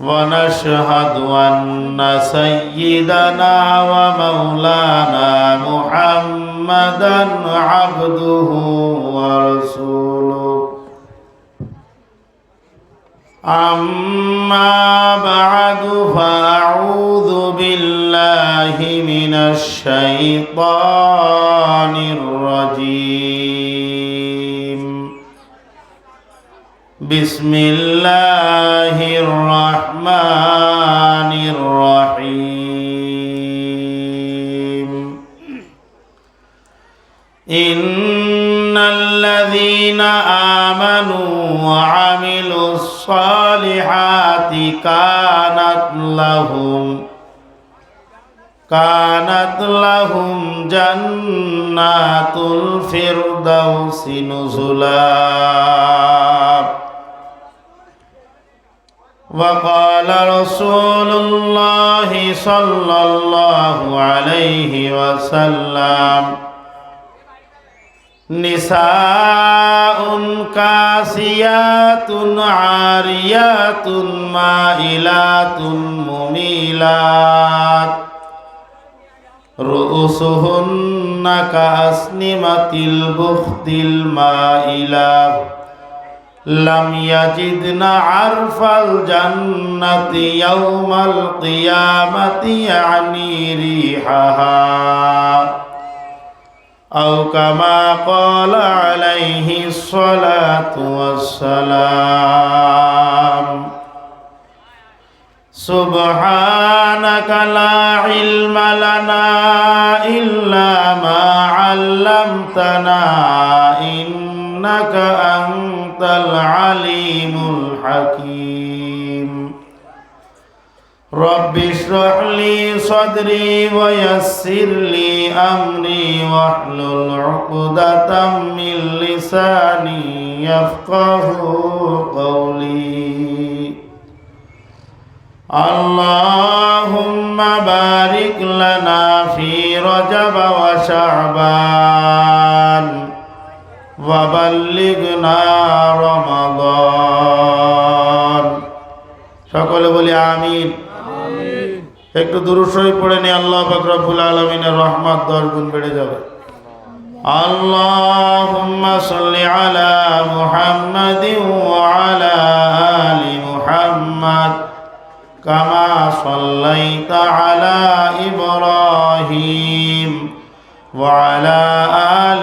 ونشهد أن سيدنا ومولانا محمدا عبده ورسوله أما بعد فأعوذ بالله من الشيطان الرجيم بسم الله الرحمن الرحيم إن الذين آمنوا وعملوا الصالحات كانت لهم كانت لهم جنات الفردوس نزلا وقال رسول الله صلى الله عليه وسلم نساء كاسيات عاريات مائلات مميلات رؤوسهن كأسنمة البخت المائلة لم يجدن عرف الجنة يوم القيامة يعني ريحها أو كما قال عليه الصلاة والسلام سبحانك لا علم لنا إلا ما علمتنا إنك أنت العليم الحكيم رب اشرح لي صدري ويسر لي أمري واحلل عقدة من لساني يفقه قولي اللهم بارك لنا في رجب وشعبان وبلغنا رمضان সকলে বলি আমিন একটু দুরুসই পড়ে নি আল্লাহ বাকরবুল আলমিনের রহমত দশ গুণ বেড়ে যাবে اللهم صل على محمد وعلى آل محمد كما صليت على إبراهيم وعلى آل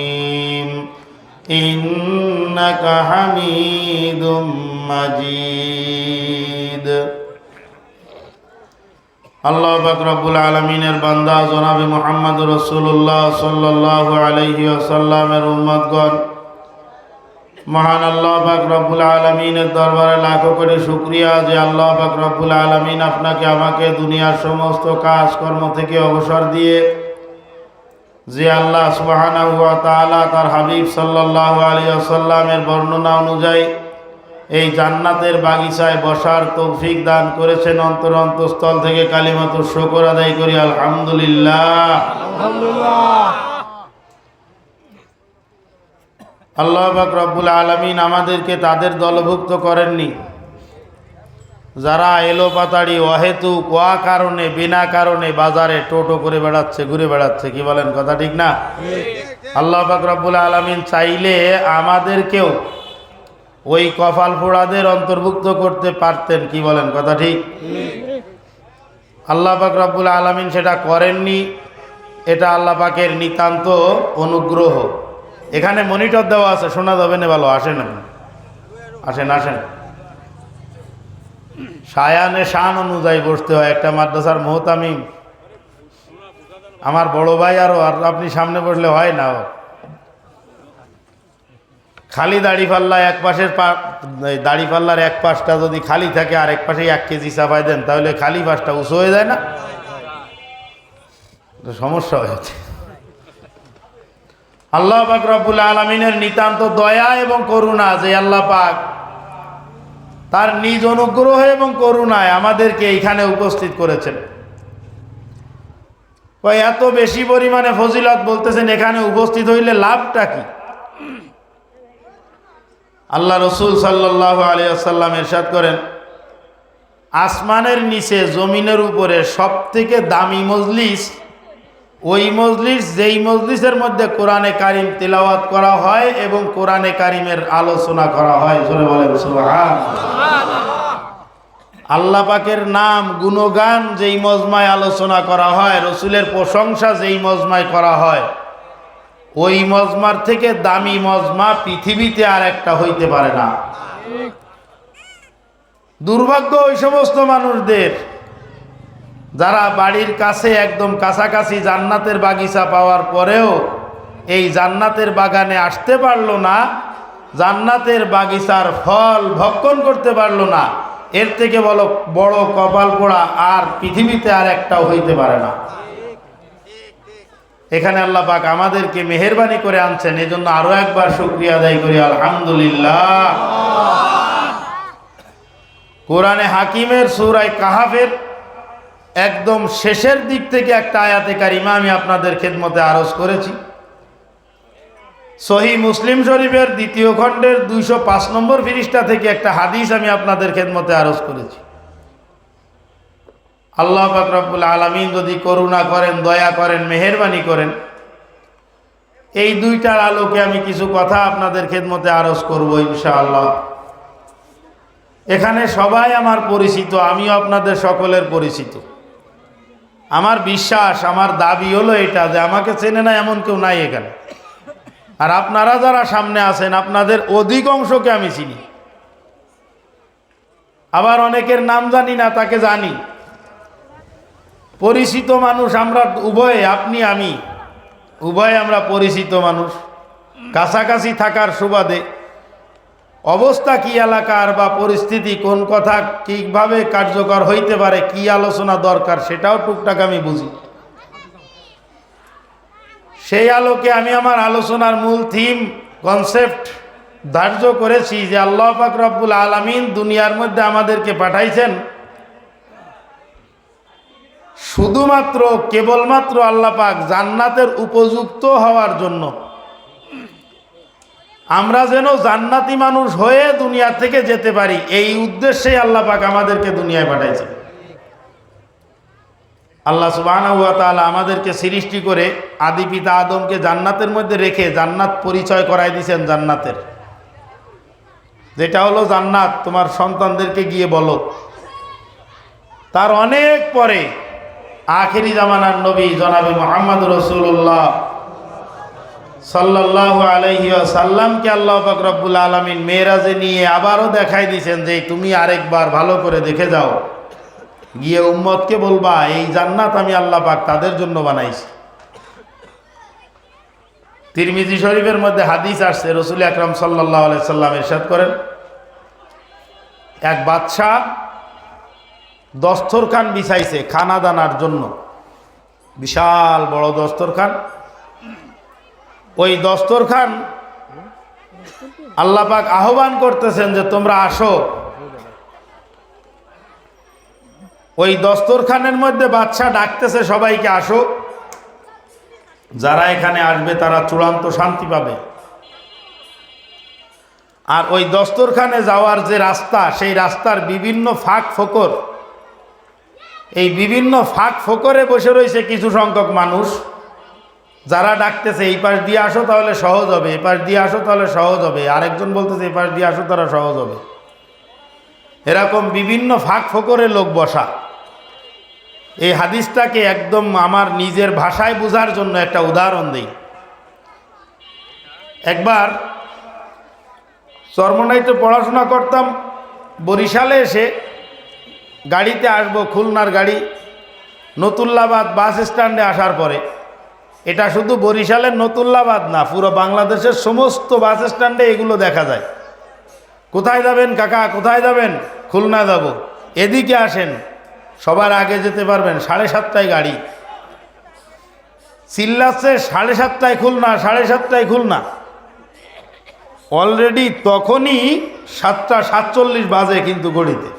إنك حميد مجيد আল্লাহ বাকরাবুল আলমিনের বান্দা জনাবি মোহাম্মদ রসুল্লাহ সাল্লাহ আলহি আসাল্লামের উম্মদগণ মহান আল্লাহ বাকরাবুল আলমিনের দরবারে লাখো করে শুক্রিয়া যে আল্লাহ বাকরাবুল আলমিন আপনাকে আমাকে দুনিয়ার সমস্ত কাজকর্ম থেকে অবসর দিয়ে যে আল্লাহ সুবাহানা হুয়া তালা তার হাবিব সাল্লাহ আলী আসাল্লামের বর্ণনা অনুযায়ী এই জান্নাতের বাগিচায় বসার তৌফিক দান করেছেন অন্তর অন্তঃস্থল থেকে কালিমাত শকর আদায় করি, আলহামদুলিল্লাহ। আল্লাহ রব্বুল আলমিন আমাদেরকে তাদের দলভুক্ত করেননি। যারা এলো পাতাড়ি, অহেতু কোয়া কারণে, বিনা কারণে বাজারে টোটো করে বেড়াচ্ছে, ঘুরে বেড়াচ্ছে, কি বলেন কথা ঠিক না? আল্লাহ পাক রব্বুল আলমিন চাইলে আমাদেরকেও ওই কপাল ফোড়াদের অন্তর্ভুক্ত করতে পারতেন, কি বলেন কথা ঠিক? আল্লাহ পাক রব্বুল আলমিন সেটা করেননি, এটা আল্লাহ পাকের নিতান্ত অনুগ্রহ। এখানে মনিটর দেওয়া আছে, শোনা যাবে না ভালো, আসেন। আসেন আসেন। সায়ানে শান অনুযায়ী বসতে হয়, একটা মাদ্রাসার মোহতামিম। আমার বড় ভাই আরও আর আপনি সামনে বসলে হয় না খালি দাড়ি পাল্লা এক পাশের দাড়ি পাল্লার এক পাশটা যদি খালি থাকে আর এক পাশে এক কেজি চাপাই দেন, তাহলে খালি পাশটা উঁচু হয়ে যায় না? সমস্যা হয়েছে আল্লাহ পাক রব্বুল আলমিনের নিতান্ত দয়া এবং করুণা যে আল্লাহ পাক তার নিজ অনুগ্রহ এবং করুণায় আমাদেরকে এইখানে উপস্থিত করেছেন। এত বেশি পরিমাণে ফজিলত বলতেছেন, এখানে উপস্থিত হইলে লাভটা কি? আল্লাহ রসুল সাল্লাহ আলিয়াল্লাম এরশাদ করেন, আসমানের নিচে, জমিনের উপরে সব থেকে দামি মজলিস ওই মজলিস, যেই মজলিসের মধ্যে কোরআনে কারিম তেলাওয়াত করা হয় এবং কোরআনে কারিমের আলোচনা করা হয়। জোরে বলেন আল্লাহ পাকের নাম, গুণগান যেই মজমায় আলোচনা করা হয়, রসুলের প্রশংসা যেই মজমায় করা হয়, ওই মজমার থেকে দামি মজমা পৃথিবীতে আর একটা হইতে পারে না। দুর্ভাগ্য ওই সমস্ত মানুষদের যারা বাড়ির কাছে একদম কাছাকাছি জান্নাতের বাগিচা পাওয়ার পরেও এই জান্নাতের বাগানে আসতে পারল না জান্নাতের বাগিচার ফল ভক্ষণ করতে পারল না এর থেকে বলো বড় কপাল পোড়া আর পৃথিবীতে আর একটাও হইতে পারে না। এখানে আল্লাহ পাক আমাদেরকে মেহরবানি করে আনছেন এই জন্য আরও একবার শুক্রিয়া আদায় করি আলহামদুলিল্লাহ। কোরআনে হাকিমের সুরায় কাহাফের একদম শেষের দিক থেকে একটা আয়াতে কারিমা আমি আপনাদের খেদমতে আরজ করেছি। সহি মুসলিম শরীফের দ্বিতীয় খণ্ডের দুইশো পাঁচ নম্বর ফিরিস্টা থেকে একটা হাদিস আমি আপনাদের খেদমতে আরজ করেছি। আল্লাহ ফাকরাবুল আলমিন যদি করুণা করেন, দয়া করেন, মেহরবানি করেন, এই দুইটার আলোকে আমি কিছু কথা আপনাদের খেদমতে আরজ করব ইনশাআল্লাহ। এখানে সবাই আমার পরিচিত, আমিও আপনাদের সকলের পরিচিত। আমার বিশ্বাস, আমার দাবি হলো এটা যে আমাকে চেনে না এমন কেউ নাই এখানে। আর আপনারা যারা সামনে আছেন, আপনাদের অধিকাংশকে আমি চিনি। আবার অনেকের নাম জানি না, তাকে জানি। পরিচিত মানুষ আমরা, উভয়ে আপনি, আমি। উভয়ে আমরা পরিচিত মানুষ। কাছাকাছি থাকার সুবাদে অবস্থা কি এলাকার বা পরিস্থিতি, কোন কথা কীভাবে কার্যকর হইতে পারে, কি আলোচনা দরকার, সেটাও টুকটাক আমি বুঝি। সেই আলোকে আমি আমার আলোচনার মূল থিম, কনসেপ্ট ধার্য করেছি যে আল্লাহ পাক রব্বুল আলমিন দুনিয়ার মধ্যে আমাদেরকে পাঠাইছেন। শুধুমাত্র, কেবলমাত্র আল্লাহ পাক জান্নাতের উপযুক্ত হওয়ার জন্য। আমরা যেন জান্নাতি মানুষ হয়ে দুনিয়া থেকে যেতে পারি। এই উদ্দেশ্যে আল্লাহ পাক আমাদেরকে দুনিয়ায় পাঠাইছে। আল্লাহ সুবাহ আমাদেরকে সৃষ্টি করে আদি পিতা আদমকে জান্নাতের মধ্যে রেখে জান্নাত পরিচয় করাই দিয়েছেন জান্নাতের। যেটা হলো জান্নাত, তোমার সন্তানদেরকে গিয়ে বলো। তার অনেক পরে আখেরি জামানার নবী জনাবি মোহাম্মদ রসুল্লাহ সাল্লাহ আলহি সাল্লামকে আল্লাহ রব্বুল আলমিন মেয়েরাজে নিয়ে আবারও দেখাই দিয়েছেন যে তুমি আরেকবার ভালো করে দেখে যাও। গিয়ে উম্মতকে বলবা, এই জান্নাত আমি আল্লাহ পাক তাদের জন্য বানাইছি। তিরমিজি শরীফের মধ্যে হাদিস আসছে, রসুল আকরম সাল্লাহ সাল্লাম এরশাদ করেন, এক বাদশাহ দস্তরখান বিছাইছে খানা দানার জন্য। বিশাল বড় দস্তরখান। ওই দস্তরখান আল্লাপাক আহ্বান করতেছেন যে তোমরা আসো। ওই দস্তরখানের মধ্যে বাচ্চা ডাকতেছে, সবাইকে আসো। যারা এখানে আসবে, তারা চূড়ান্ত শান্তি পাবে। আর ওই দস্তরখানে যাওয়ার যে রাস্তা, সেই রাস্তার বিভিন্ন ফাঁক ফোকর, এই বিভিন্ন ফাঁক ফোকরে বসে রয়েছে কিছু সংখ্যক মানুষ। যারা ডাকতেছে, এই পাশ দিয়ে আসো তাহলে সহজ হবে, এই পাশ দিয়ে আসো তাহলে সহজ হবে। আরেকজন বলতেছে, এই পাশ দিয়ে আসো তারা সহজ হবে। এরকম বিভিন্ন ফাঁক ফোকরে লোক বসা। এই হাদিসটাকে একদম আমার নিজের ভাষায় বোঝার জন্য একটা উদাহরণ দিই। একবার চরমনাইতে পড়াশোনা করতাম, বরিশালে এসে গাড়িতে আসব খুলনার গাড়ি, নতুল্লাবাদ বাস স্ট্যান্ডে আসার পরে। এটা শুধু বরিশালের নতুল্লাবাদ না, পুরো বাংলাদেশের সমস্ত বাস স্ট্যান্ডে এগুলো দেখা যায়। কোথায় যাবেন কাকা? কোথায় যাবেন? খুলনা যাব। এদিকে আসেন। সবার আগে যেতে পারবেন সাড়ে সাতটায় গাড়ি। চিল্লাচ্ছে সাড়ে সাতটায় খুলনা, সাড়ে সাতটায় খুলনা। অলরেডি তখনই সাতটা সাতচল্লিশ বাজে কিন্তু গড়িতে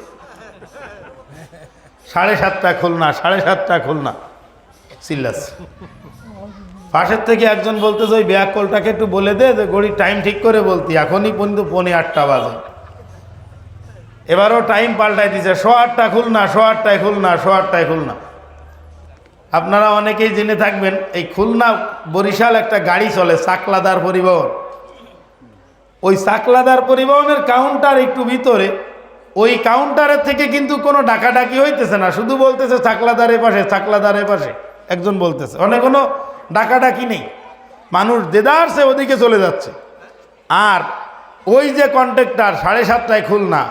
সাড়ে সাতটা খুলনা, সাড়ে সাতটা খুলনা চিল্লাচ্ছে পাশের থেকে একজন বলতেছে, ওই ব্যাক কলটাকে একটু বলে দে, যে ঘড়ির টাইম ঠিক করে বলতি। এখনই পর্যন্ত পৌনে আটটা বাজে। এবারও টাইম পাল্টাই দিছে, শো আটটা খুলনা শো আটটায় খুলনা শো আটটায় খুলনা আপনারা অনেকেই জেনে থাকবেন, এই খুলনা বরিশাল একটা গাড়ি চলে চাকলাদার পরিবহন। ওই চাকলাদার পরিবহনের কাউন্টার একটু ভিতরে, ওই কাউন্টারের থেকে কিন্তু কোনো ডাকাডাকি হইতেছে না, শুধু বলতেছে চাকলাদারের পাশে চাকলাদারের পাশে একজন বলতেছে। অনেক কোনো ডাকাডাকি নেই। মানুষ দেদারসে ওদিকে চলে যাচ্ছে। আর ওই যে কন্ট্রাক্টর সাড়ে সাতটায় খুলনা,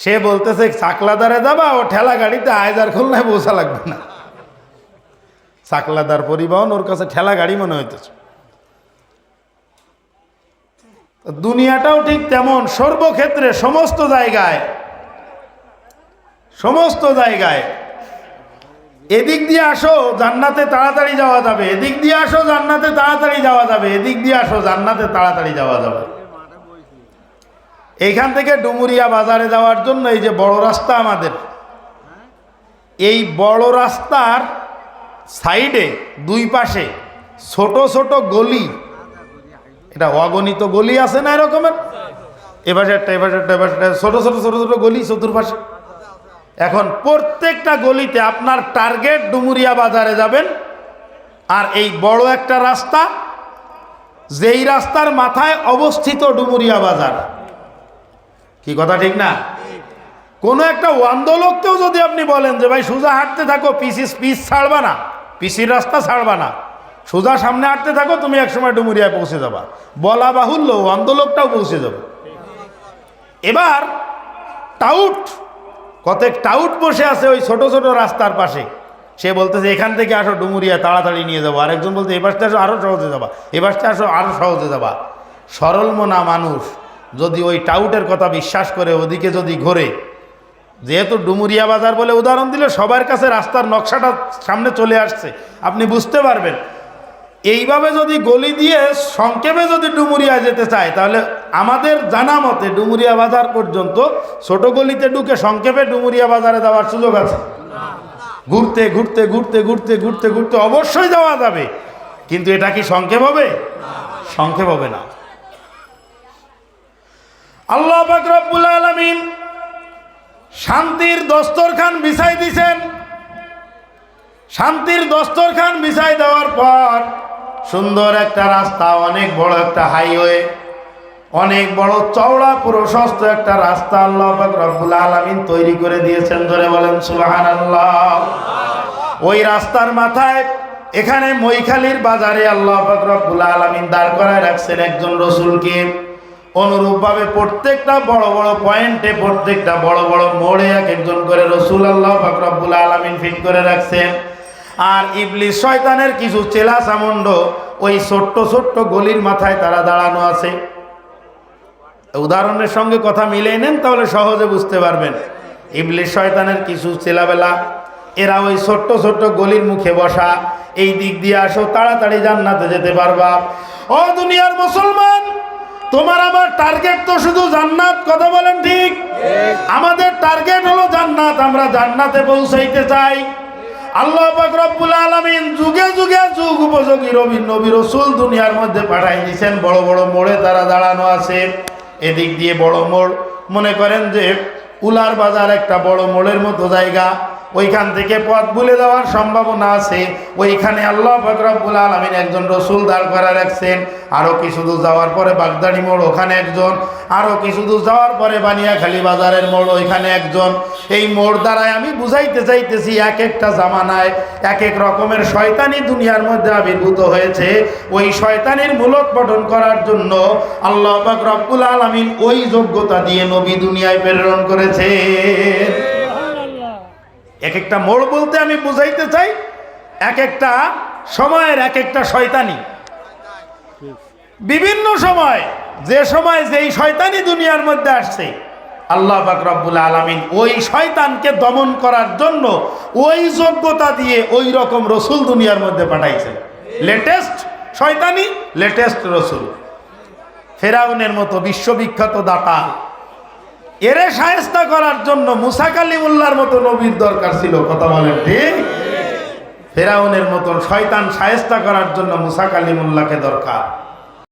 সে বলতেছে, চাকলাদারে যাবা, ও ঠেলা গাড়িতে আয়দার খুলনায় বসা লাগবে না। চাকলাদার পরিবহন, ওর কাছে ঠেলা গাড়ি মনে হইতেছে। দুনিয়াটাও ঠিক তেমন, সর্বক্ষেত্রে সমস্ত জায়গায় সমস্ত জায়গায় এদিক দিয়ে আসো, জান্নাতে তাড়াতাড়ি যাওয়া যাবে। এদিক দিয়ে আসো, জান্নাতে তাড়াতাড়ি যাওয়া যাবে। এদিক দিয়ে আসো, জান্নাতে তাড়াতাড়ি যাওয়া যাবে। এইখান থেকে ডুমুরিয়া বাজারে যাওয়ার জন্য এই যে বড় রাস্তা আমাদের। এই বড় রাস্তার সাইডে, দুই পাশে ছোট ছোট গলি। এটা অগণিত গলি আছে না এরকমের? এপাশে একটা এপাশে একটা, এপাশে ছোট ছোট ছোট ছোট গলি চতুর্পাশে। এখন প্রত্যেকটা গলিতে আপনার টার্গেট ডুমুরিয়া বাজারে যাবেন, আর এই বড় একটা রাস্তা, যেই রাস্তার মাথায় অবস্থিত ডুমুরিয়া বাজার। কি কথা ঠিক না? কোনো একটা ওয়ান্দলোককেও যদি আপনি বলেন যে, ভাই, সোজা হাঁটতে থাকো, পিসি পিস ছাড়বা না, পিসির রাস্তা ছাড়বা না, সোজা সামনে হাঁটতে থাকো, তুমি একসময় ডুমুরিয়ায় পৌঁছে যাবা। বলা বাহুল্য, ওয়ান্দলোকটাও পৌঁছে যাবে। এবার, টাউট কতক টাউট বসে আছে ওই ছোট ছোট রাস্তার পাশে। সে বলতেছে, এখান থেকে আসো ডুমুরিয়া, তাড়াতাড়ি নিয়ে যাব। আরেকজন বলতে এ পাশটা আসো আরও সহজে যাবা, এ পাশটা আসো আরও সহজে যাবা। সরল মনা মানুষ যদি ওই টাউটের কথা বিশ্বাস করে, ওদিকে যদি ঘোরে, যেহেতু ডুমুরিয়া বাজার বলে উদাহরণ দিলে সবার কাছে রাস্তার নকশাটা সামনে চলে আসছে। আপনি বুঝতে পারবেন এইভাবে যদি গলি দিয়ে সংক্ষেপে যদি ডুমুরিয়া যেতে চায়, তাহলে আমাদের জানা মতে ডুমুরিয়া বাজার পর্যন্ত ছোট গলিতে ঢুকে সংক্ষেপে ডুমুরিয়া বাজারে যাওয়ার সুযোগ আছে। ঘুরতে ঘুরতে ঘুরতে ঘুরতে ঘুরতে ঘুরতে অবশ্যই যাওয়া যাবে। কিন্তু এটা কি সংক্ষেপ হবে? সংক্ষেপ হবে না। আল্লাহ পাক রব্বুল আলামিন শান্তির দস্তরখান বিছাই দিছেন। শান্তির দস্তরখান বিছাই দেওয়ার পর সুন্দর একটা রাস্তা, অনেক বড় একটা হাইওয়ে অনেক বড় চওড়া প্রশস্ত একটা রাস্তা আল্লাহ রব্বুল আলামিন তৈরি করে দিয়েছেন, ধরে বলেন সুবহানাল্লাহ। ওই রাস্তার মাথায় এখানে মৈখালির বাজারে আল্লাহ রব্বুল আলামিন দাঁড় করায় রাখছেন একজন রসুলকে। অনুরূপভাবে প্রত্যেকটা বড় বড় পয়েন্টে, প্রত্যেকটা বড় বড় মোড়ে এক একজন করে রসুল আল্লাহ রব্বুল আলামিন ফিট করে রাখছেন। আর ইবলিস শয়তানের কিছু চেলা চামুন্ড ওই ছোট্ট ছোট্ট গলির মাথায় তারা দাঁড়ানো আছে। উদাহরণের সঙ্গে কথা মিলিয়ে নেন তাহলে সহজে বুঝতে পারবেন। ইবলিস শয়তানের কিছু চেলাবেলা এরা ওই ছোট্ট ছোট্ট গলির মুখে বসা এই দিক দিয়ে আসো তাড়াতাড়ি জান্নাতে যেতে পারবা। ও দুনিয়ার মুসলমান তোমার আমার টার্গেট তো শুধু জান্নাত কথা বলেন ঠিক। আমাদের টার্গেট হলো জান্নাত আমরা জান্নাতে পৌঁছাইতে চাই। আল্লাহ রব্বুল আলমিন যুগে যুগে যুগ উপযোগী রবি নবী রসুল দুনিয়ার মধ্যে পাঠাই দিয়েছেন। বড় বড় মোড়ে তারা দাঁড়ানো আছে। এদিক দিয়ে বড় মোড়। মনে করেন যে উলার বাজার একটা বড় মোড়ের মতো জায়গা। ওইখান থেকে পথ ভুলে দেওয়ার সম্ভাবনা আছে। ওইখানে আল্লাহ ফকরাবুল আলমিন একজন রসুল দাঁড় করা রাখছেন। আরও কিছু দূর যাওয়ার পরে বাগদানি মোড়, ওখানে একজন। আরও কিছু দূর যাওয়ার পরে বানিয়াখালী বাজারের মোড়, ওইখানে একজন। এই মোড় দ্বারায় আমি বুঝাইতে চাইতেছি, এক একটা জামানায় এক এক রকমের শয়তানি দুনিয়ার মধ্যে আবির্ভূত হয়েছে। ওই শয়তানির মূলক পঠন করার জন্য আল্লাহ পাক রব্বুল আলমিন ওই যোগ্যতা দিয়ে নবী দুনিয়ায় প্রেরণ করেছে এক একটা মোড় বলতে আমি বুঝাইতে চাই এক একটা সময়ের এক একটা শয়তানি। বিভিন্ন সময়, যে সময় যেই শয়তানি দুনিয়ার মধ্যে আসছে, আল্লাহ বাকরাবুল আলমিন ওই শয়তানকে দমন করার জন্য ওই যোগ্যতা দিয়ে ওই রকম রসুল দুনিয়ার মধ্যে পাঠাইছে। লেটেস্ট শয়তানি, লেটেস্ট রসুল। ফেরাউনের মতো বিশ্ববিখ্যাত দাতা এরে সায়স্তা করার জন্য মুসা কালিমুল্লার মতো নবীর দরকার ছিল, কথা বলেন ঠিক? ফেরাউনের মতন শয়তান সায়স্তা করার জন্য মুসা কালিমুল্লাহকে দরকার।